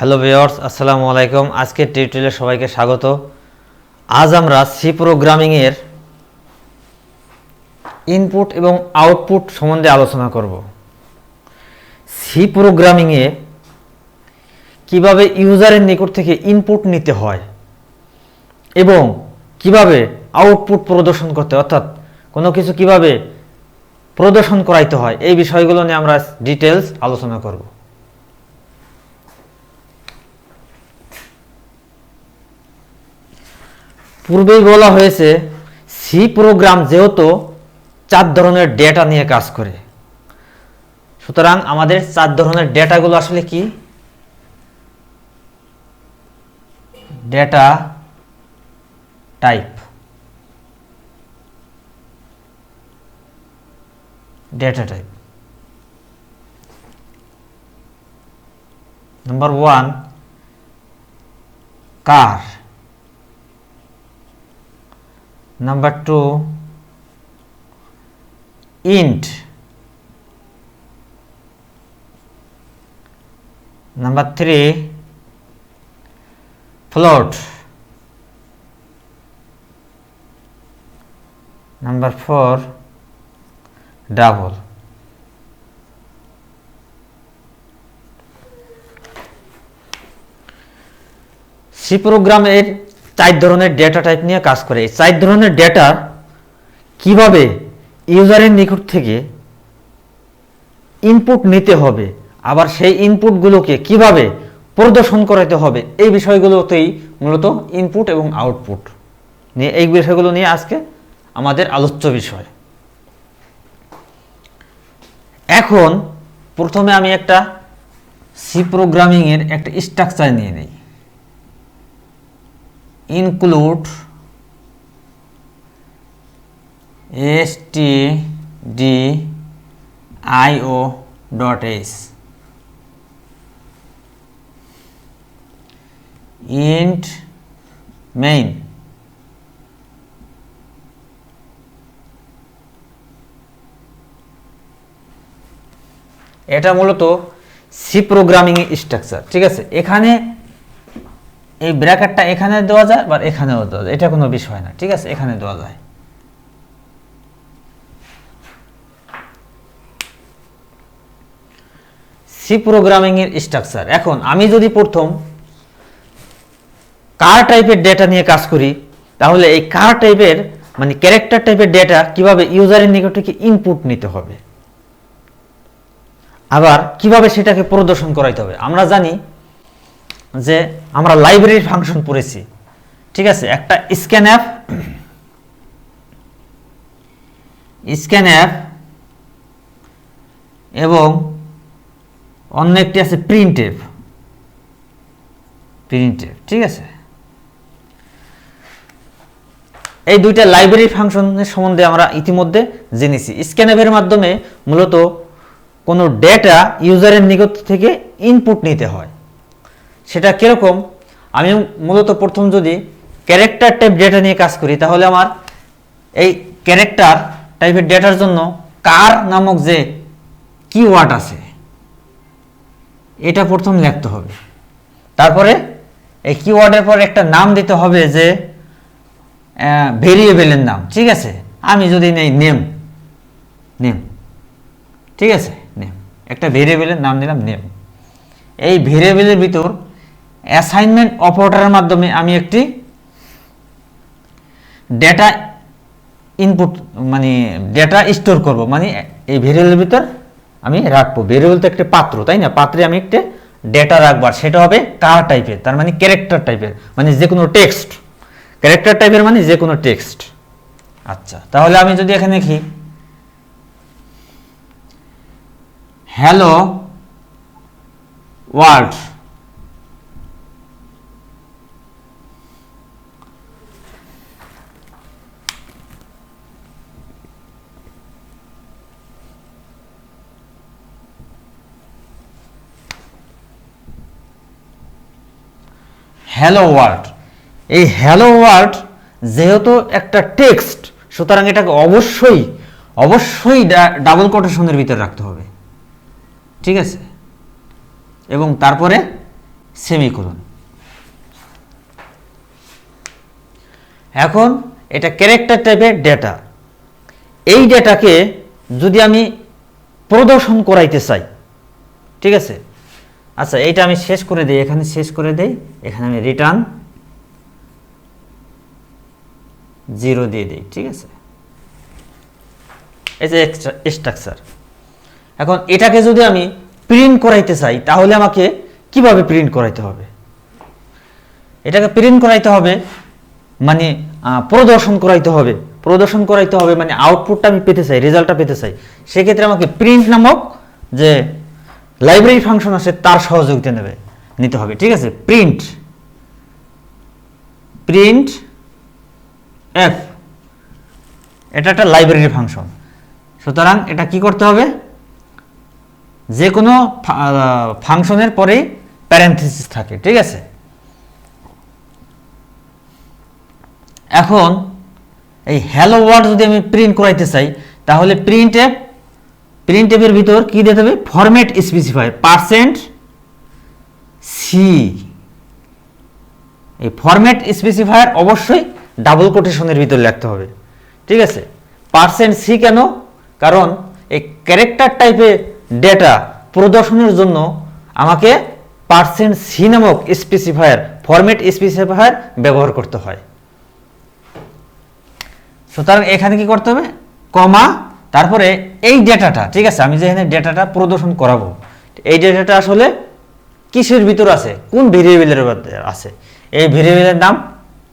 Hello viewers আসসালামু আলাইকুম। আজকের টিউটোরিয়ালে সবাইকে স্বাগত। আজ আমরা সি প্রোগ্রামিংয়ের ইনপুট এবং আউটপুট সম্বন্ধে আলোচনা করব। সি প্রোগ্রামিংয়ে কীভাবে ইউজারের নিকট থেকে ইনপুট নিতে হয় এবং কীভাবে আউটপুট প্রদর্শন করতে অর্থাৎ কোনো কিছু কীভাবে প্রদর্শন করাইতে হয়, এই বিষয়গুলো নিয়ে আমরা ডিটেলস আলোচনা করব। পূর্বেই বলা হয়েছে সি প্রোগ্রাম যেহেতু চার ধরনের ডেটা নিয়ে কাজ করে। সুতরাং আমাদের চার ধরনের ডেটাগুলো আসলে কি? Data type data type number one char number 2 int number 3 float number 4 double C প্রোগ্রামের চার ধরনের ডেটা টাইপ নিয়ে কাজ করে। এই চার ধরনের ডেটা কীভাবে ইউজারের নিকট থেকে ইনপুট নিতে হবে, আবার সেই ইনপুটগুলোকে কীভাবে প্রদর্শন করাতে হবে, এই বিষয়গুলোতেই মূলত ইনপুট এবং আউটপুট নিয়ে, এই বিষয়গুলো নিয়ে আজকে আমাদের আলোচ্য বিষয়। এখন প্রথমে আমি একটা সি প্রোগ্রামিংয়ের একটা স্ট্রাকচার নিয়ে নিই। Include stdio dot h int main. এটা মূলত সি প্রোগ্রামিং স্ট্রাকচার ঠিক আছে? এখানে এই ব্র্যাকেটটা এখানে দেওয়া যায় বা এখানেও দেওয়া যায়। এটা কোনো বিষয় না, ঠিক আছে? এখানে দেওয়া যায়। সি প্রোগ্রামিং এর স্ট্রাকচার এখন, আমি যদি প্রথম কার টাইপের ডেটা নিয়ে কাজ করি, তাহলে এই কার টাইপের মানে ক্যারেক্টার টাইপের ডেটা কীভাবে ইউজারের নিকট থেকে ইনপুট নিতে হবে? আবার কীভাবে সেটাকে প্রদর্শন করাইতে হবে? আমরা জানি যে আমরা লাইব্রেরির ফাংশন পড়েছি। ঠিক আছে? একটা স্ক্যান অ্যাপ স্ক্যান অ্যাপ এবং অন্য একটি আছে প্রিন্ট অ্যাপ প্রিন্ট অ্যাপ ঠিক আছে? এই দুইটা লাইব্রেরি ফাংশনের সম্বন্ধে আমরা ইতিমধ্যে জেনেছি। স্ক্যান অ্যাপের মাধ্যমে মূলত কোনো ডেটা ইউজারের নিকট থেকে ইনপুট নিতে হয়। সেটা কীরকম? আমি মূলত প্রথম যদি ক্যারেক্টার টাইপ ডেটা নিয়ে কাজ করি, তাহলে আমার এই ক্যারেক্টার টাইপের ডেটার জন্য কার নামক যে কিওয়ার্ড আছে, এটা প্রথম লিখতে হবে। তারপরে এই কিওয়ার্ডের পর একটা নাম দিতে হবে যে ভেরিয়েবলের নাম, ঠিক আছে? আমি যদি নেই নেম নেম ঠিক আছে? নেম একটা ভেরিয়েবলের নাম দিলাম নেম এই ভেরিয়েবলের ভিতর অ্যাসাইনমেন্ট অপারেটরের মাধ্যমে আমি একটি ডেটা ইনপুট মানে ডেটা স্টোর করব। মানে এই ভেরিয়েবলের ভিতর আমি রাখব। ভেরিয়েবল তো একটা পাত্র, তাই না? পাত্রে আমি একটা ডেটা রাখব। আর সেটা হবে কার টাইপের তার মানে ক্যারেক্টার টাইপের মানে যে কোনো টেক্সট ক্যারেক্টার টাইপের মানে যে কোনো টেক্সট আচ্ছা তাহলে আমি যদি এখানে লিখি হ্যালো ওয়ার্ল্ড হ্যালো ওয়ার্ল্ড এই হ্যালো ওয়ার্ল্ড যেহেতু একটা টেক্সট সুতরাং এটাকে অবশ্যই অবশ্যই ডাবল কোটেশনের ভিতরে রাখতে হবে। ঠিক আছে? এবং তারপরে সেমিকোলন এখন এটা ক্যারেক্টার টাইপের ডেটা এই ডেটাকে যদি আমি প্রদর্শন করাইতে চাই, ঠিক আছে? আচ্ছা এইটা আমি শেষ করে দিই, এখানে শেষ করে দেই, এখানে আমি রিটার্ন জিরো দিয়ে দিই, ঠিক আছে? এই যে স্ট্রাকচার এখন এটাকে যদি আমি প্রিন্ট করাইতে চাই, তাহলে আমাকে কীভাবে প্রিন্ট করাইতে হবে? এটাকে প্রিন্ট করাইতে হবে মানে প্রদর্শন করাইতে হবে। প্রদর্শন করাইতে হবে মানে আউটপুটটা আমি পেতে চাই রেজাল্টটা পেতে চাই। সেক্ষেত্রে আমাকে প্রিন্ট নামক যে লাইব্রেরি ফাংশন আছে, তার সহযোগিতা নেবে, নিতে হবে, ঠিক আছে? প্রিন্ট প্রিন্ট এফ এটা একটা লাইব্রেরি ফাংশন সুতরাং এটা কি করতে হবে? যে কোনো ফাংশনের পরেই প্যারেন্থেসিস থাকে, ঠিক আছে? এখন এই হ্যালো ওয়ার্ড যদি আমি প্রিন্ট করাইতে চাই, তাহলে প্রিন্ট অ্যাপ প্রিন্ট অ্যাপের ভিতর কি দিতে হবে? ফরম্যাট স্পেসিফাই পার্সেন্ট সি এই ফরম্যাট স্পেসিফায়ার অবশ্যই ডাবল কোটেশনের ভিতর লিখতে হবে। ঠিক আছে? পার্সেন্ট সি কেন? কারণ এই ক্যারেক্টার টাইপের ডেটা প্রদর্শনের জন্য আমাকে পার্সেন্ট সি নামক স্পেসিফায়ার ফরম্যাট স্পেসিফায়ার ব্যবহার করতে হয়। সুতরাং এখানে কি করতে হবে? কমা তারপরে এই ডেটাটা, ঠিক আছে, আমি যেখানে ডেটাটা প্রদর্শন করাবো, এই ডেটাটা আসলে কিসের ভিতর আছে? কোন ভেরিয়েবলের আছে? এই ভেরিয়েবলের নাম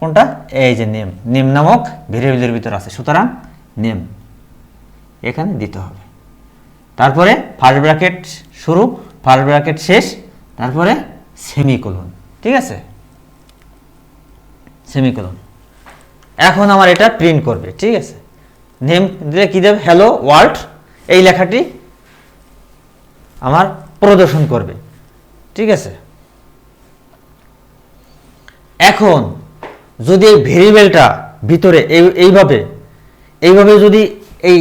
কোনটা? এই যে নেম নেম নামক ভেরিয়েবলের ভিতর আছে। সুতরাং নেম এখানে দিতে হবে। তারপরে ফার্স্ট ব্র্যাকেট শুরু ফার্স্ট ব্র্যাকেট শেষ, তারপরে সেমিকোলন ঠিক আছে? সেমিকোলন এখন আমার এটা প্রিন্ট করবে, ঠিক আছে? নেম দিলে কী দেবে? হ্যালো ওয়ার্ল্ড এই লেখাটি আমার প্রদর্শন করবে। ঠিক আছে? এখন যদি এই ভেরিয়েবলটা ভিতরে এই, এইভাবে এইভাবে যদি এই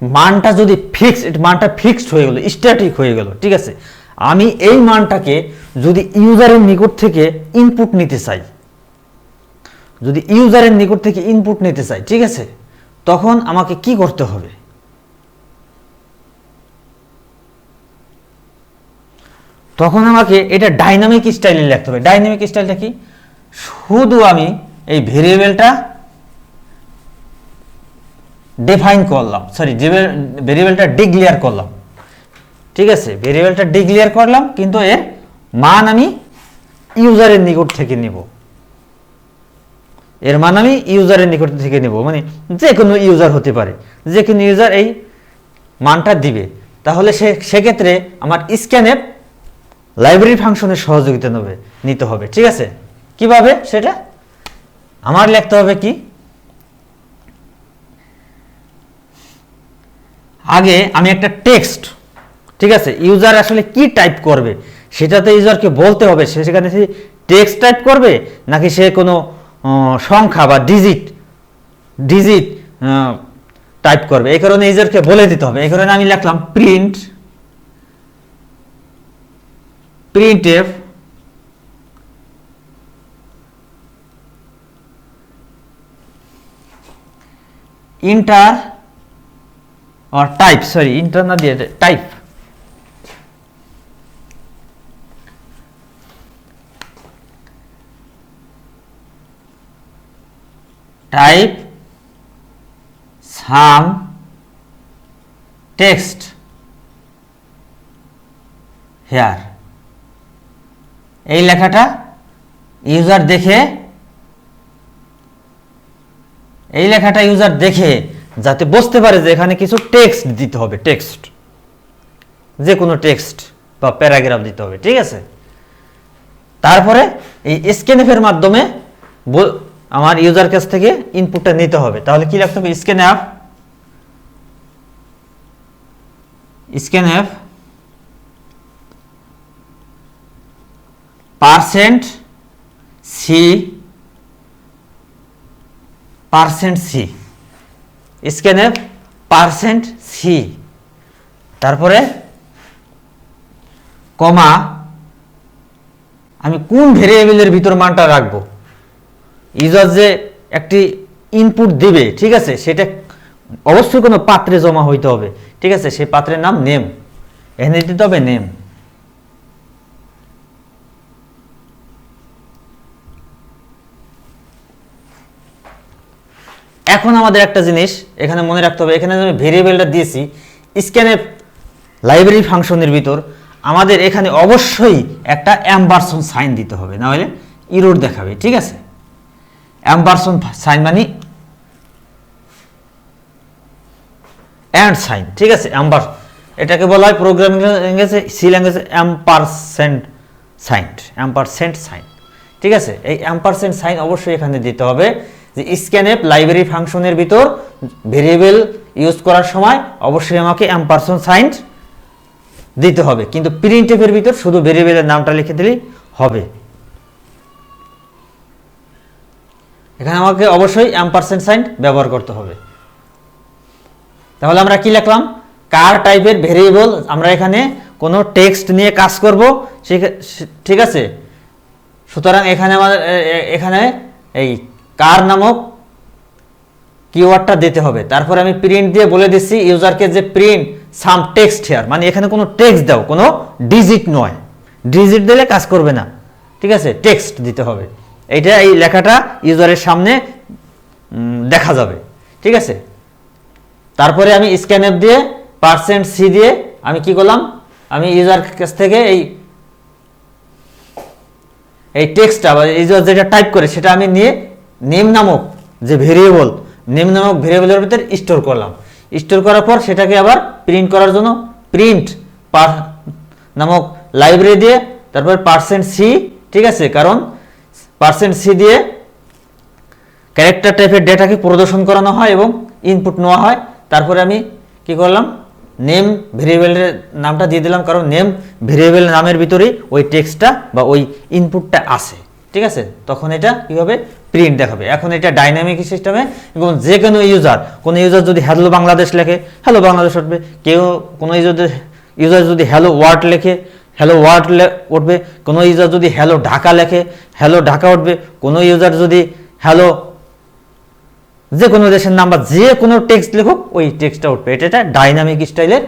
মানটা যদি ফিক্সড মানটা ফিক্সড হয়ে গেল স্ট্যাটিক হয়ে গেল, ঠিক আছে? আমি এই মানটাকে যদি ইউজারের নিকট থেকে ইনপুট নিতে চাই, যদি ইউজারের নিকট থেকে ইনপুট নিতে চাই, ঠিক আছে? তখন আমাকে কি করতে হবে? তখন আমাকে এটা ডাইনামিক স্টাইলে লিখতে হবে। ডাইনামিক স্টাইলটা কি? শুধু আমি এই ভেরিয়েবলটা ডিফাইন করলাম। সরি ভেরিয়েবলটা ডিক্লিয়ার করলাম। ঠিক আছে? ভেরিয়েবলটা ডিক্লিয়ার করলাম, কিন্তু এর মান আমি ইউজারের নিকট থেকে নিব। এর মান আমি ইউজারের নিকট থেকে নেব। মানে যে কোনো ইউজার হতে পারে। যে কোনো ইউজার এই মানটা দিবে। তাহলে সে, সেক্ষেত্রে আমার স্ক্যানের লাইব্রেরি ফাংশনের সহযোগিতা নেবে, নিতে হবে। ঠিক আছে? কীভাবে? সেটা আমার লিখতে হবে কি? আগে আমি একটা টেক্সট ঠিক আছে? ইউজার আসলে কি টাইপ করবে? সেটাতে ইউজারকে বলতে হবে। সে সেখানে সে টেক্সট টাইপ করবে? নাকি সে কোনো সংখ্যা বা ডিজিট ডিজিট টাইপ করবে। এই কারণে ইউজারকে বলে দিতে হবে। এই কারণে আমি লিখলাম print print F enter type sorry enter না দিয়ে type type some text. Here. এই লেখাটা ইউজার দেখে, এই লেখাটা ইউজার দেখে যাতে বুঝতে পারে যে এখানে কিছু টেক্সট দিতে হবে টেক্সট যে কোনো টেক্সট বা প্যারাগ্রাফ দিতে হবে, ঠিক আছে? তারপরে এই স্ক্যানএফের মাধ্যমে আমার ইউজার কাছ থেকে ইনপুটটা নিতে হবে। তাহলে কি লিখতে হবে? Scan app scan app percent C percent C scan app percent C তারপরে কমা আমি কোন ভেরিয়েবলের ভিতর মানটা রাখব? ইউজার যে একটি ইনপুট দিবে, ঠিক আছে, সেটা অবশ্যই কোনো পাত্রে জমা হইতে হবে, ঠিক আছে, সেই পাত্রের নাম নেম এখানে দিতে হবে নেম এখন আমাদের একটা জিনিস, এখানে মনে রাখতে হবে, এখানে আমি ভেরিয়েবলটা দিয়েছি স্ক্যানে লাইব্রেরি ফাংশনের ভিতর, আমাদের এখানে অবশ্যই একটা অ্যাম্বারসন সাইন দিতে হবে না হলে ইরোড দেখাবে, ঠিক আছে? অ্যাম্বারসন সাইন মানে অ্যান্ড সাইন ঠিক আছে? অ্যাম্বার এটাকে বলা হয় প্রোগ্রামিং ল্যাঙ্গুয়েজে সি ল্যাঙ্গুয়েজে অ্যাম্পারসেন্ট সাইন অ্যাম্পারসেন্ট সাইন ঠিক আছে? এই অ্যাম্পারসেন্ট সাইন অবশ্যই এখানে দিতে হবে যে স্ক্যানএপ লাইব্রেরি ফাংশনের ভিতর ভেরিয়েবল ইউজ করার সময় অবশ্যই আমাকে অ্যাম্পারসন সাইন দিতে হবে। কিন্তু প্রিন্টেপের ভিতর শুধু ভেরিয়েবলের নামটা লিখে দিলেই হবে। এখানে আমাকে অবশ্যই অ্যাম্পারসেন্ট সাইন ব্যবহার করতে হবে। তাহলে আমরা কি লিখলাম? কার টাইপের ভেরিয়েবল আমরা এখানে কোনো টেক্সট নিয়ে কাজ করব? ঠিক আছে? সুতরাং এখানে আমাদের এখানে এই কার নামক কিওয়ার্ডটা দিতে হবে। তারপরে আমি প্রিন্ট দিয়ে বলে দিচ্ছি ইউজারকে যে প্রিন্ট সাম টেক্সট হেয়ার মানে এখানে কোনো টেক্সট দাও, কোনো ডিজিট নয়। ডিজিট দিলে কাজ করবে না। ঠিক আছে? টেক্সট দিতে হবে। এইটা এই লেখাটা ইউজারের সামনে দেখা যাবে। ঠিক আছে? তারপরে আমি স্ক্যান দিয়ে পার্সেন্ট সি দিয়ে আমি কি করলাম? আমি ইউজার কাছ থেকে এই এই টেক্সটটা বা ইউজার যেটা টাইপ করে, সেটা আমি নিয়ে নেম নামক যে ভেরিয়েবল নেম নামক ভেরিয়েবলের ভিতরে স্টোর করলাম। স্টোর করার পর সেটাকে আবার প্রিন্ট করার জন্য প্রিন্ট পার নামক লাইব্রেরি দিয়ে, তারপর পার্সেন্ট সি ঠিক আছে? কারণ পার্সেন্ট সি দিয়ে ক্যারেক্টার টাইপের ডেটাকে প্রদর্শন করানো হয় এবং ইনপুট নেওয়া হয়। তারপরে আমি কি করলাম? নেম ভেরিয়েবলের নামটা দিয়ে দিলাম, কারণ নেম ভেরিয়েবল নামের ভিতরেই ওই টেক্সটটা বা ওই ইনপুটটা আসে ঠিক আছে? তখন এটা কী হবে? প্রিন্ট দেখাবে। এখন এটা ডাইনামিক সিস্টেমে এবং যে কোনো ইউজার কোনো ইউজার যদি হ্যালো বাংলাদেশ লেখে হ্যালো বাংলাদেশ উঠবে। কেউ কোনো ইউজার ইউজার যদি হ্যালো ওয়ার্ড লেখে হ্যালো ওয়ার্ড উঠবে কোনো ইউজার যদি হ্যালো ঢাকা লেখে হ্যালো ঢাকা উঠবে। কোনো ইউজার যদি হ্যালো যে কোনো দেশের নাম্বার যে কোনো টেক্সট লেখুক, ওই টেক্সটটা উঠবে। এটা একটা ডাইনামিক স্টাইলের